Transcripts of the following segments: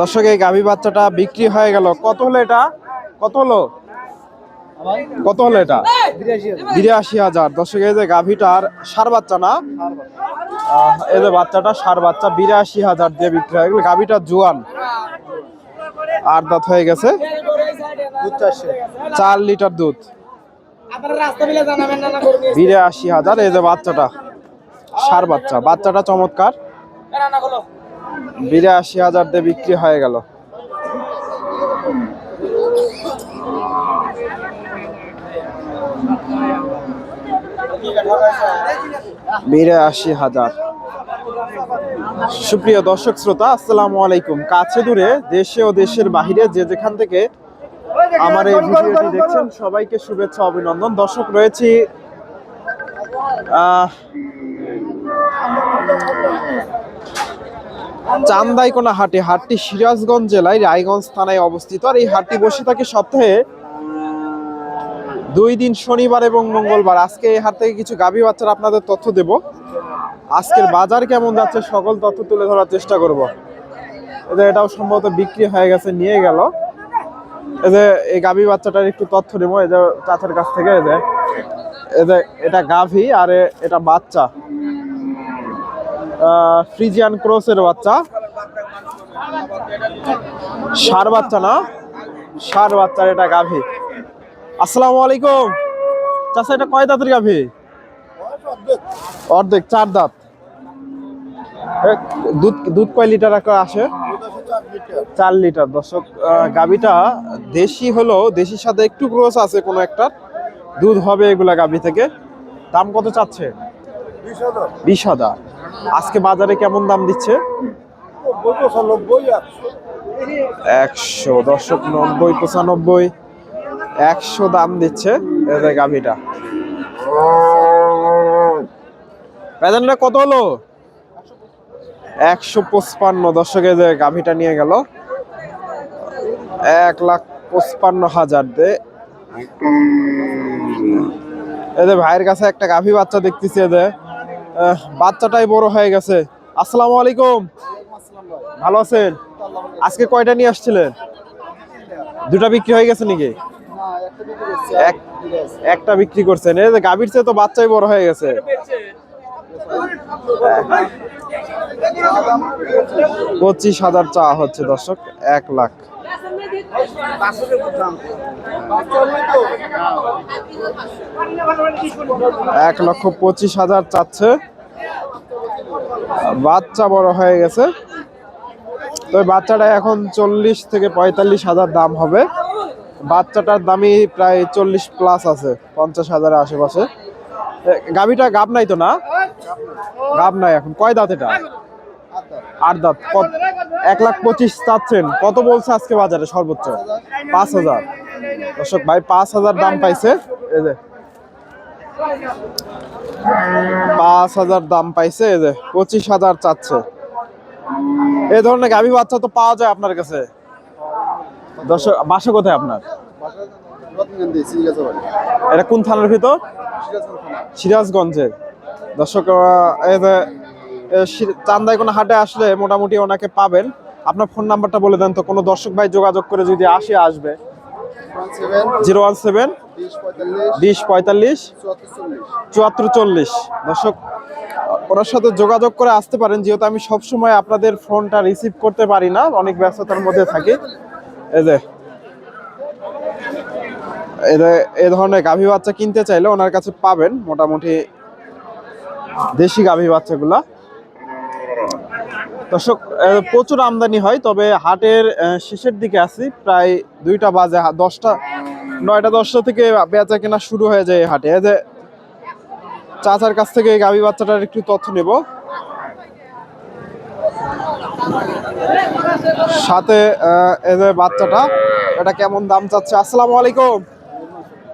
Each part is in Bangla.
দর্শক, এই গাভী বাচ্চাটা বিক্রি হয়ে গেল। কত হলো এটা? কত হলো? কত হলো এটা? বিরাশি হাজার। দর্শক, এই যে গাভীটার সার বাচ্চা না? এই যে বাচ্চাটা সার বাচ্চা বিরাশি হাজার দিয়ে বিক্রি হয়ে গেল। গাভীটা জোয়ান। আর দাঁত হয়ে গেছে? চার লিটার দুধ। বিরাশি হাজার, এই যে বাচ্চাটা। সার বাচ্চা। বাচ্চাটা চমৎকার। বিরাশি হাজার দিয়ে বিক্রি হয়ে গেল। বিরাশি হাজার। সুপ্রিয় দর্শক শ্রোতা, আসসালামু আলাইকুম। কাছে দূরে দেশে ও দেশের বাহিরে যে যেখান থেকে আমার এই ভিডিওটি দেখছেন, সবাইকে শুভেচ্ছা, অভিনন্দন। দর্শক, রয়েছি, আহ চান্দাইকোনা হাটে, হাটটি সিরাজগঞ্জ জেলায় রায়গঞ্জ থানায় অবস্থিত। আর এই হাটটি বসে থাকে সপ্তাহে দুই দিন, শনিবার এবং মঙ্গলবার। আজকে এই হাট থেকে কিছু গাভী বাচ্চার আপনাদের তথ্য দেব। আজকের বাজার কেমন যাচ্ছে সকল তথ্য তুলে ধরার চেষ্টা করব। এদের এটাও সম্ভবত বিক্রি হয়ে গেছে, নিয়ে গেল। যে এই গাভী বাচ্চাটার একটু তথ্য নেব এই যে চাচার কাছ থেকে, এই যে এটা গাভী আর এটা বাচ্চা। ফ্রিজিয়ান ক্রসের বাচ্চা। সার বাচ্চা না? সার বাচ্চার এটা গাভী। আসসালামু আলাইকুম। চাচা এটা কয় দাঁতের গাভী? অর্ধেক চার দাঁত। দুধ দুধ কয় লিটার আসে? চার লিটার। দর্শক গাভীটা দেশি হলো দেশির সাথে একটু ক্রস আছে কোনো একটা দুধ হবে এগুলা গাভী থেকে। দাম কত চাচ্ছে? বিশ হাজার। আজকে বাজারে কেমন দাম দিচ্ছে? একশো দশক নব্বই, পঁচানব্বই, একশো দাম দিচ্ছে এদের গাভীটা। বেতনটা কত হলো? একশো পঁচপান্ন দর্শকে যে গাভীটা নিয়ে গেল। এক লাখ পঁচপান্ন হাজার দে। এদের ভাইয়ের কাছে একটা গাভী বাচ্চা দেখতেছি এদের। বাচ্চাটাই বড় হয়ে গেছে। আসসালামু আলাইকুম। ভালো আছেন? আজকে কয়টা নিয়ে আসছিলেন? দুটা বিক্রি হয়ে গেছে নাকি? এক- একটা বিক্রি করছেন। এই যে গাভীর চেয়ে তো বাচ্চাই বড় হয়ে গেছে। পঁচিশ হাজার চা হচ্ছে দর্শক, এক লাখ। এক লক্ষ পঁচিশ হাজার চাচ্ছে। বাচ্চা বড় হয়ে গেছে। তো বাচ্চাটা এখন চল্লিশ থেকে পঁয়তাল্লিশ হাজার দাম হবে। বাচ্চাটার দামই প্রায় চল্লিশ প্লাস আছে, পঞ্চাশ হাজারের আশেপাশে। গাভীটা গাব নাই তো না? গাব নাই এখন। কয় দাঁত এটা? আট দাঁত। এক লাখ পঁচিশ চাচ্ছেন। কত বলছে আজকে বাজারে সর্বোচ্চ? পাঁচ হাজার। দর্শক ভাই পাঁচ হাজার দাম পাইছে। এই যে। পাঁচ হাজার দাম পাইছে এই যে। পঁচিশ হাজার চাচ্ছে। এই ধরনের গাভী বাচ্চা তো পাওয়া যায় আপনার কাছে। দর্শক বাসা কোথায় আপনার? এটা কোন থানার ভিতর? সিরাজগঞ্জের। দর্শক এই যে এ, চান্দায় কোনো হাটে আসলে মোটামুটি ওনাকে পাবেন। আপনার ফোন নাম্বারটা বলে দেন তো, কোনো দর্শক ভাই যোগাযোগ করে যদি আসে, আসবে। জিরো ওয়ান সেভেন, বিশ পঁয়তাল্লিশ, চুয়াত্তর চল্লিশ। দর্শক, ওনার সাথে যোগাযোগ করে আসতে পারেন, যেহেতু আমি সবসময় আপনাদের ফোনটা রিসিভ করতে পারি না, অনেক ব্যস্ততার মধ্যে থাকি। এই যে, এ ধরনের গাভী বাচ্চা কিনতে চাইলে ওনার কাছে পাবেন, মোটামুটি দেশি গাভী বাচ্চাগুলা। দর্শক প্রচুর আমদানি হয়, তবে হাটের শেষের দিকে আছি, প্রায় দুইটা বাজে দশটা, নয়টা, দশটা থেকে বেচা কেনা শুরু হয়ে যায় হাটে। যে চাচার কাছ থেকে গাভী বাচ্চাটার একটু তথ্য নেব। সাথে যে বাচ্চাটা, এটা কেমন দাম চাচ্ছে? আসসালামু আলাইকুম।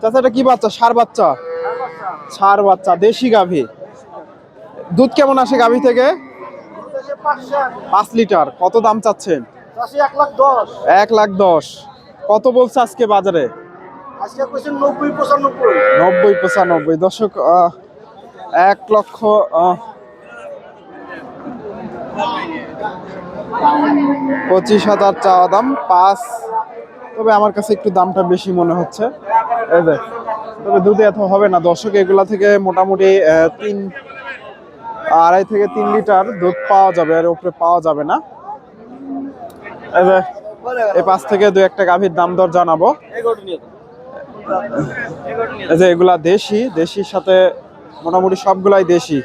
চাচা, এটা কি বাচ্চা? সার বাচ্চা? সার বাচ্চা, দেশি গাভী। দুধ কেমন আসে গাভী থেকে? পাঁচ লিটার কত দাম চাচ্ছেন? এক লাখ দশ। কত বলছে আজকে বাজারে? আজকে কইছেন নব্বই পঁচানব্বই। দর্শক আহ, এক লক্ষ পঁচিশ হাজার চাওয়া দাম পাঁচ। তবে আমার কাছে একটু দামটা বেশি মনে হচ্ছে। এই যে তবে দুধে এত হবে না। দর্শক এগুলা থেকে মোটামুটি তিন আড়াই থেকে তিন লিটার দুধ পাওয়া যাবে, এর উপরে পাওয়া যাবে না। এই পাঁচ থেকে দু একটা গাভীর দাম দর জানাব। এগুলা দেশি, দেশির সাথে মোটামুটি সবগুলাই দেশি।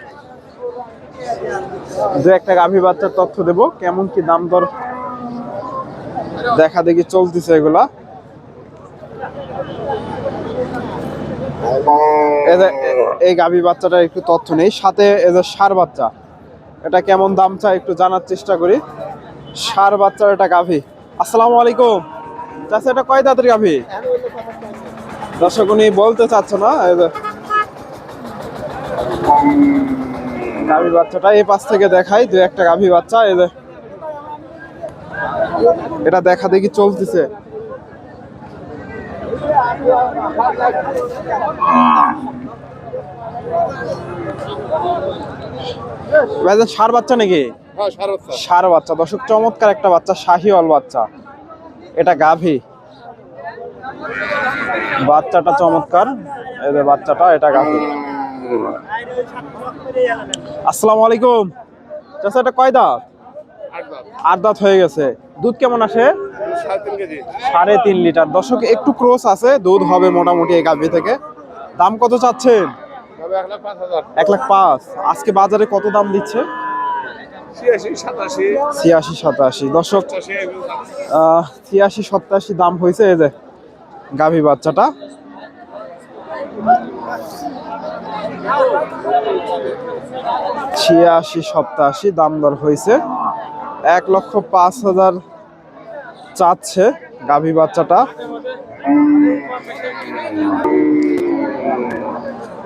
দু একটা গাভী বাচ্চার তথ্য দেব, কেমন কি দাম দর দেখা দেখি চলতেছে এগুলা। এই গাভী বাচ্চাটার একটু তথ্য নেই। সাথে এদের সার বাচ্চা, এটা কেমন দাম চাই একটু জানার চেষ্টা করি। সার বাচ্চার এটা গাভী। আসসালামু আলাইকুম। চাচা, এটা কয় দাঁতের গাভী? দর্শক, উনি বলতে চাচ্ছে না যে বাচ্চাটা এই পাশ থেকে দেখাই, দু একটা গাভী বাচ্চা এটা দেখা দেখি চলতেছে। সার বাচ্চা নাকি? সার বাচ্চা। দর্শক চমৎকার একটা বাচ্চা শাহিওয়াল বাচ্চা। এটা গাভী। বাচ্চাটা চমৎকার। এই যে বাচ্চাটা এটা গাভী। আসসালামু আলাইকুম। চাচা এটা কয় দাঁত। আট দাঁত হয়ে গেছে। দুধ কেমন আসে? সাড়ে তিন লিটার। দর্শক একটু ক্রোস আছে দুধ হবে মোটামুটি এই গাভী থেকে। দাম কত চাচ্ছেন? এক লাখ পাঁচ আজকে বাজারে কত দাম দিচ্ছে? ছিয়াশি সাতাশি। দর্শক ছিয়াশি সপ্তাশি দাম হয়েছে এই যে গাভী বাচ্চাটা। ছিয়াশি সপ্তাশি দাম দর হয়েছে। এক লক্ষ পাঁচ হাজার চাচ্ছে গাভী বাচ্চাটা।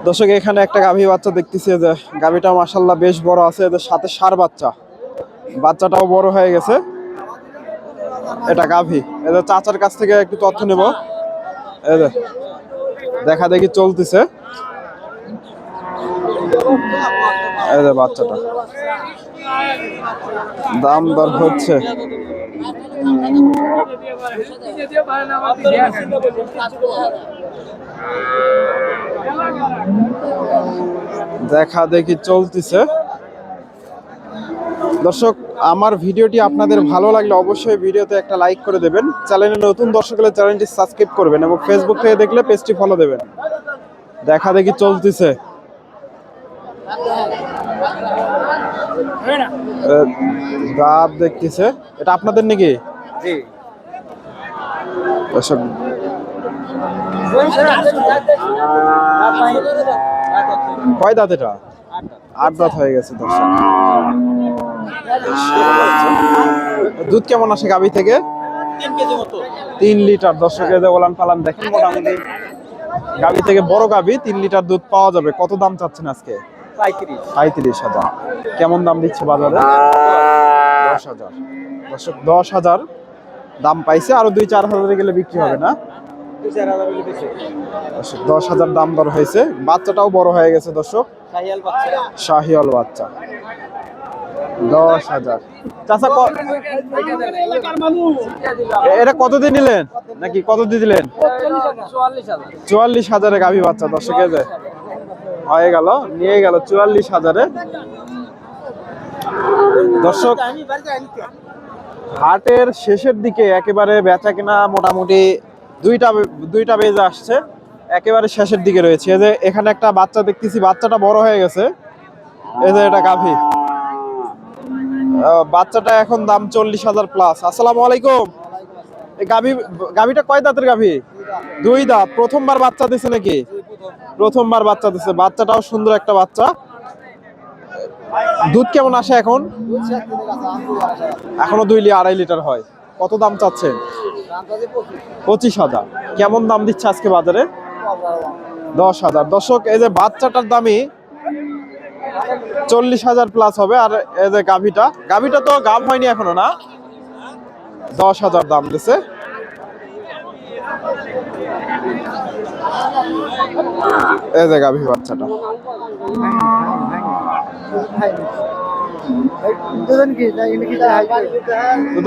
দর্শক, এখানে একটা গাভী বাচ্চা দেখতেছি যে গাভীটা মাসাল্লাহ বেশ বড় আছে, এদের সাথে সার বাচ্চা। বাচ্চাটাও বড় হয়ে গেছে। এটা গাভী। এদের চাচার কাছ থেকে একটু তথ্য নেব। এদের দেখা দেখি চলতেছে। বাচ্চাটা। দাম দর হচ্ছে। দেখা দেখি চলতেছে। দর্শক আমার ভিডিওটি আপনাদের ভালো লাগলে অবশ্যই ভিডিওতে একটা লাইক করে দেবেন। চ্যানেলে নতুন দর্শক হলে চ্যানেলটি সাবস্ক্রাইব করবেন এবং ফেসবুক থেকে দেখলে পেজটি ফলো দেবেন। দেখা দেখি চলতেছে। এ, দাঁত দেখতেছে। এটা আপনাদের নাকি? দর্শক কয় দাঁত এটা? আট দাঁত হয়ে গেছে দর্শক। দুধ কেমন আসে গাভী থেকে? তিন লিটার। দর্শকের যে ওলান পালান দেখেন মোটামুটি। গাভী থেকে বড় গাভী তিন লিটার দুধ পাওয়া যাবে। কত দাম চাচ্ছেন আজকে? পঁয়ত্রিশ হাজার। কেমন দাম দিচ্ছে বাজারে? দশ হাজার। দর্শক দশ হাজার। দাম পাইছে আরও দুই চার হাজারে গেলে বিক্রি হবে না। দশ হাজার দাম দর হয়েছে। বাচ্চাটাও বড় হয়ে গেছে দর্শক। শাহিয়াল বাচ্চা। দশ হাজার। চাচা এটা কত দিয়ে নিলেন? নাকি কত দিয়ে দিলেন? চুয়াল্লিশ হাজারে। গাভী বাচ্চা হয়ে গেল নিয়ে গেল চুয়াল্লিশ হাজারে। দর্শক হাটের শেষের দিকে একেবারে বেচা কেনা মোটামুটি দুইটা দুইটা বেজে আসছে। একেবারে শেষের দিকে রয়েছে। এই যে এখানে একটা বাচ্চা দেখতেছি, বাচ্চাটা বড় হয়ে গেছে। এই যে এটা গাভী। বাচ্চাটা এখন দাম চল্লিশ হাজার প্লাস আসসালামু আলাইকুম। গাভী, গাভীটা কয় দাঁতের গাভী? দুই দাঁত। প্রথমবার বাচ্চা দিছে নাকি? প্রথমবার বাচ্চা দিছে। বাচ্চাটাও সুন্দর একটা বাচ্চা। দুধ কেমন আসে এখন? এখনও দুই আড়াই লিটার হয়। কত দাম চাচ্ছেন? পঁচিশ হাজার। কেমন দাম দিচ্ছে আজকে বাজারে? দশ হাজার। দর্শক, এই যে বাচ্চাটার দামই চল্লিশ হাজার প্লাস হবে, আর এই যে গাভিটা। গাভিটা তো গাভ হয়নি এখনও, না? দশ হাজার দাম দিছে। এই যে গাভী বাচ্চাটা।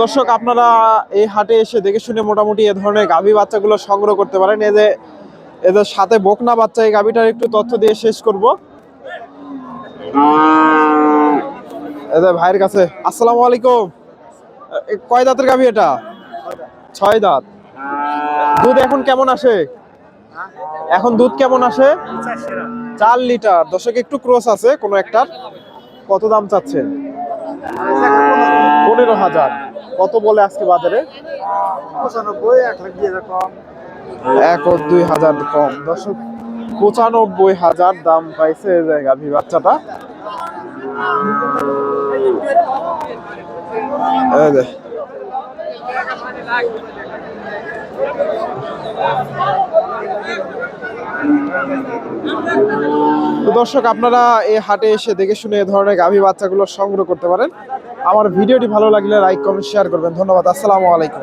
দর্শক, আপনারা এই হাটে এসে দেখে শুনে মোটামুটি এ ধরনের গাভী বাচ্চাগুলো সংগ্রহ করতে পারেন। এদের এদের সাথে বকনা বাচ্চা, এই গাভীটার একটু তথ্য দিয়ে শেষ করব। এদের ভাইয়ের কাছে, আসসালামু আলাইকুম। কয় দাঁতের গাভী এটা? ছয় দাঁত। দুধ এখন কেমন আসে? এখন দুধ কেমন আসে? চার লিটার। দর্শক একটু ক্রস আছে কোনো একটার। কত দাম চাচ্ছেন? পনেরো হাজার। কত বলে আজকে বাজারে? পঁচানব্বই এক লাখ কম। এক ও দুই হাজার কম। দর্শক পঁচানব্বই হাজার দাম পাইছে গাভী বাচ্চাটা। যে। তো দর্শক, আপনারা এই হাটে এসে দেখে শুনে এ ধরনের গাভী বাচ্চাগুলো সংগ্রহ করতে পারেন। আমার ভিডিওটি ভালো লাগলে লাইক কমেন্ট শেয়ার করবেন। ধন্যবাদ। আসসালামু আলাইকুম।